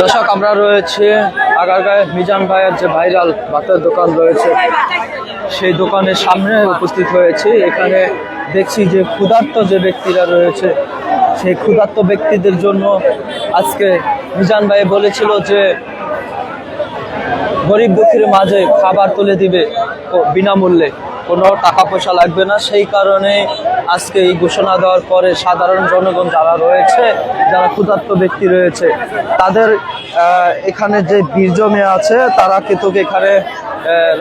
দর্শক, আমরা রয়েছে আগারগাঁয়ে। মিজান ভাইয়ের যে ভাইরাল বাতের দোকান রয়েছে, সেই দোকানের সামনে উপস্থিত হয়েছে। এখানে দেখছি যে ক্ষুধার্ত যে ব্যক্তিরা রয়েছে, সেই ক্ষুধার্ত ব্যক্তিদের জন্য আজকে মিজান ভাই বলেছিল যে, গরিব দুঃখীর মাঝে খাবার তুলে দিবে বিনামূল্যে। কোনো টাকা পয়সা লাগবে না। সেই কারণে আজকে এই ঘোষণা দেওয়ার পরে সাধারণ জনগণ যারা রয়েছে, যারা ক্ষুধার্ত ব্যক্তি রয়েছে, তাদের এখানে যে বীর জমে আছে, তারা কিন্তু এখানে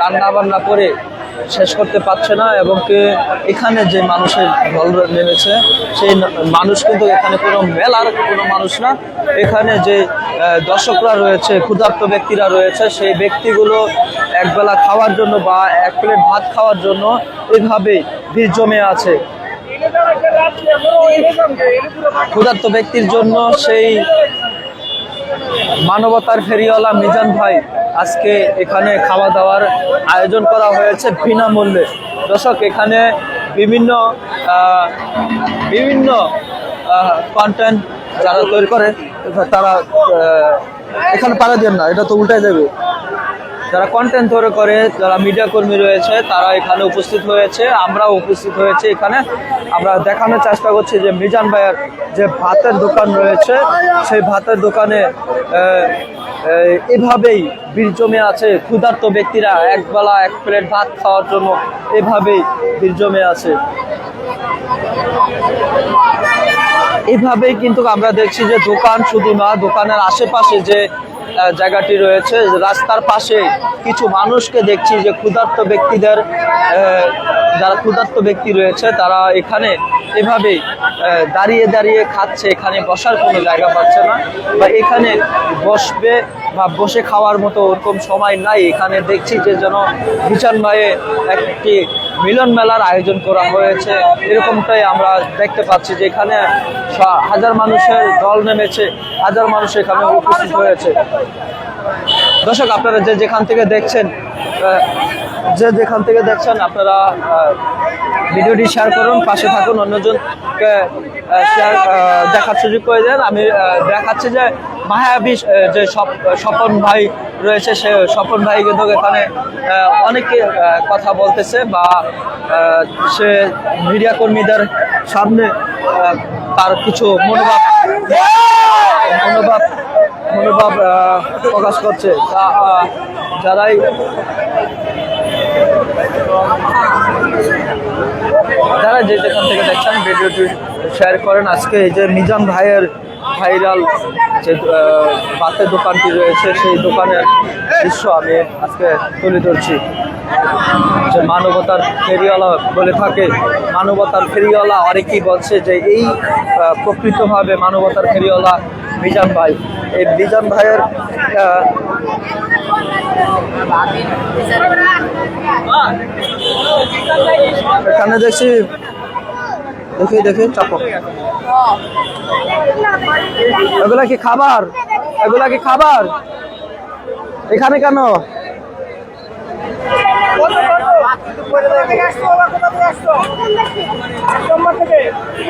রান্না বান্না করে শেষ করতে পারছে না এবং কি এখানে যে মানুষের ঢল নেমেছে, সেই মানুষ কিন্তু এখানে কোনো মেলার কোনো মানুষ না। এখানে যে দর্শকরা রয়েছে, ক্ষুধার্ত ব্যক্তিরা রয়েছে, সেই ব্যক্তিগুলো একবেলা খাওয়ার জন্য বা এক প্লেট ভাত খাওয়ার জন্য এইভাবে ভিড় জমে আছে। ক্ষুধার্ত ব্যক্তির জন্য সেই মানবতার ফেরিওয়ালা মিজান ভাই আজকে এখানে খাওয়া দাওয়ার আয়োজন করা হয়েছে বিনামূল্যে। দর্শক, এখানে বিভিন্ন বিভিন্ন কন্টেন্ট যারা তৈরি করে, তারা এখানে পারা দেন না, এটা তো উল্টাই যাবে যারা কন্টেন্ট ধরে করে, যারা মিডিয়া কর্মী রয়েছে, তারা এখানে উপস্থিত হয়েছে। আমরাও উপস্থিত হয়েছে এখানে। আমরা দেখানোর চেষ্টা করছি যে মিজান ভাইয়ের যে ভাতের দোকান রয়েছে, সেই ভাতের দোকানে এভাবেই ভিড় জমে আছে। ক্ষুধার্ত ব্যক্তিরা একবেলা এক প্লেট ভাত খাওয়ার জন্য এভাবেই ভিড় জমে আছে। এভাবেই কিন্তু আমরা দেখছি যে দোকান শুধু না, দোকানের আশেপাশে যে জায়গাটি রয়েছে। রাস্তার পাশে কিছু মানুষকে দেখছি যে ক্ষুধার্ত ব্যক্তিদের যারা ক্ষুধার্ত ব্যক্তি রয়েছে, তারা এখানে এভাবে দাঁড়িয়ে দাঁড়িয়ে খাচ্ছে। এখানে বসার কোনো জায়গা পাচ্ছে না। বা এখানে বসবে বা বসে খাওয়ার মতো ওরকম সময় নাই। এখানে দেখছি যে যেন বিচান ভাইয়ে একটি মিলন মেলার আয়োজন করা হয়েছে। এরকমটাই আমরা দেখতে পাচ্ছি যে এখানে হাজার মানুষের দল নেমেছে, হাজার মানুষ এখানে উপস্থিত হয়েছে। দর্শক, আপনারা যে যেখান থেকে দেখছেন যে যেখান থেকে দেখছেন, আপনারা ভিডিওটি শেয়ার করুন, পাশে থাকুন, অন্যজনকে শেয়ার দেখার সুযোগ করে দেন। আমি দেখাচ্ছি যে মায়াবী যে স্বপন ভাই রয়েছে, সে স্বপন ভাই কিন্তু এখানে অনেকে কথা বলতেছে বা সে মিডিয়া কর্মীদের সামনে তার কিছু মনোভাব মনোভাব মনোভাব প্রকাশ করছে। তা যারাই যারা যে যেখান থেকে ভিডিওটি শেয়ার করেন। আজকে এই যে মিজান ভাইয়ের ভাইরাল যে বাতের দোকানটি রয়েছে, সেই দোকানের দৃশ্য আমি আজকে তুলে ধরছি। যে মানবতার ফেরিওয়ালা বলে থাকে, মানবতার ফেরিওয়ালা অনেকেই বলছে যে এই প্রকৃতভাবে মানবতার ফেরিওয়ালা মিজান ভাই। এই মিজান ভাইয়ের এখানে দেখছি দেখি দেখে চাপক এগুলা কি খাবার? এগুলা কি খাবার? এখানে কেন? পাইছো